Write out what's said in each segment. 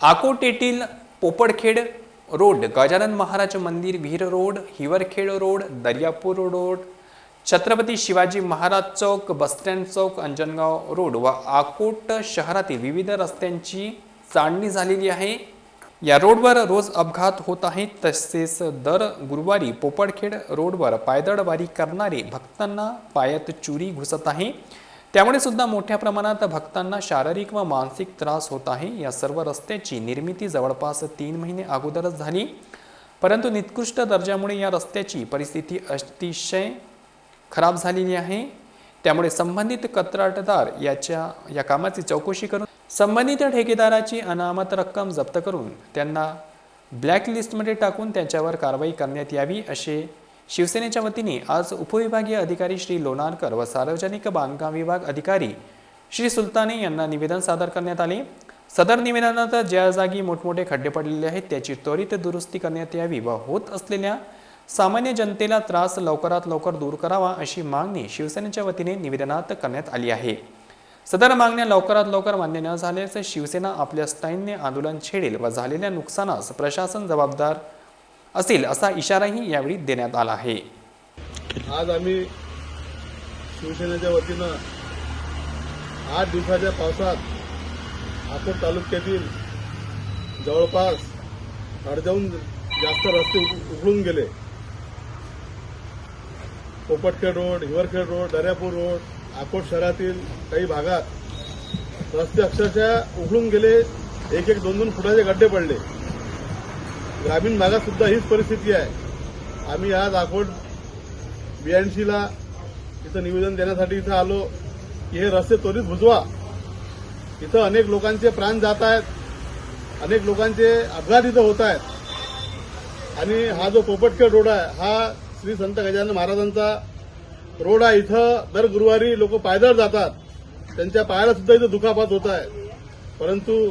आकोट येथील पोपडखेड रोड गजानन महाराज मंदिर विहीर road Hiwarkhed road Daryapur road Chhatrapati Shivaji Maharaj चौक बसस्टँड चौक अंजनगाव रोड व आकोट शहरातील विविध रस्त्यांची चांदणी झालेली आहे. या रोडवर रोज अपघात होत आहेत तसेच दर गुरुवारी पोपडखेड रोडवर पायदळवारी करणारे भक्तांना पायात चुरी घुसत आहे. त्यामुळे सुद्धा मोठ्या प्रमाणात भक्तांना शारीरिक व मानसिक त्रास होत आहे. या सर्व रस्त्याची निर्मिती जवळपास तीन महिने अगोदरच झाली. परंतु निकृष्ट दर्जामुळे या रस्त्याची परिस्थिती अतिशय खराब झालेली आहे. त्यामुळे संबंधित कंत्राटदार याच्या या कामाची चौकशी करून संबंधित ठेकेदाराची अनामत रक्कम जप्त करून त्यांना ब्लॅकलिस्टमध्ये टाकून त्यांच्यावर कारवाई करण्यात यावी असे शिवसेनेच्या वतीने आज उपविभागीय अधिकारी श्री लोणारकर व सार्वजनिक बांधकाम विभाग अधिकारी श्री सुलताने यांना निवेदन सादर करण्यात आले. सदर निवेदनात ज्या जागी मोठमोठे खड्डे पडलेले आहेत त्याची त्वरित दुरुस्ती करण्यात यावी व होत असलेल्या सामान्य जनतेला त्रास लवकरात लवकर दूर करावा अशी मागणी शिवसेनेच्या वतीने निवेदनात करण्यात आली आहे. सदर मागण्या लवकरात लवकर मान्य न झाल्यास शिवसेना आपल्या स्थायीने आंदोलन छेडेल व झालेल्या नुकसानास प्रशासन जबाबदार असेल असा इशाराही यावेळी देण्यात आला आहे. आज आम्ही शिवसेनेच्या वतीनं आठ दिवसाच्या पावसात अकोट तालुक्यातील जवळपास अर्ध्याहून जास्त रस्ते उघडून उकळून गेले. Popatkhed road Hiwarkhed road Daryapur road Akot शहरातील काही भागात रस्ते अक्षरशः उघडून गेले. एक एक दोन दोन फुटाचे गड्डे पडले. ग्रामीण भागात सुद्धा हीच परिस्थिती आहे. आम्ही आज अकोट बीएनसीला इथं निवेदन देण्यासाठी इथं आलो की हे रस्ते त्वरित भुजवा इथं अनेक लोकांचे प्राण जात आहेत. अनेक लोकांचे अपघात इथं होत आहेत. आणि हा जो पोपटखेड रोड आहे हा श्री संत गजानन महाराजांचा रोड आहे. इथं दर गुरुवारी लोक पायदळ जातात. त्यांच्या पायाला सुद्धा इथं दुखापत होत आहे. परंतु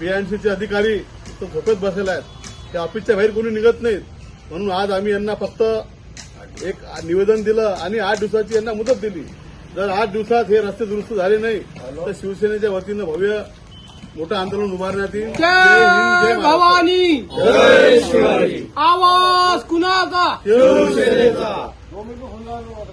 बीएनसीचे अधिकारी इथं झोपेत बसलेले आहेत. त्या ऑफिसच्या बाहेर कोणी निघत नाहीत. म्हणून आज आम्ही यांना फक्त एक निवेदन दिलं आणि आठ दिवसाची यांना मुदत दिली. जर आठ दिवसात हे रस्ते दुरुस्त झाले नाही तर शिवसेनेच्या वतीनं भव्य मोठं आंदोलन उभारण्यात येईल. भवानी! आवाज कुणाचा?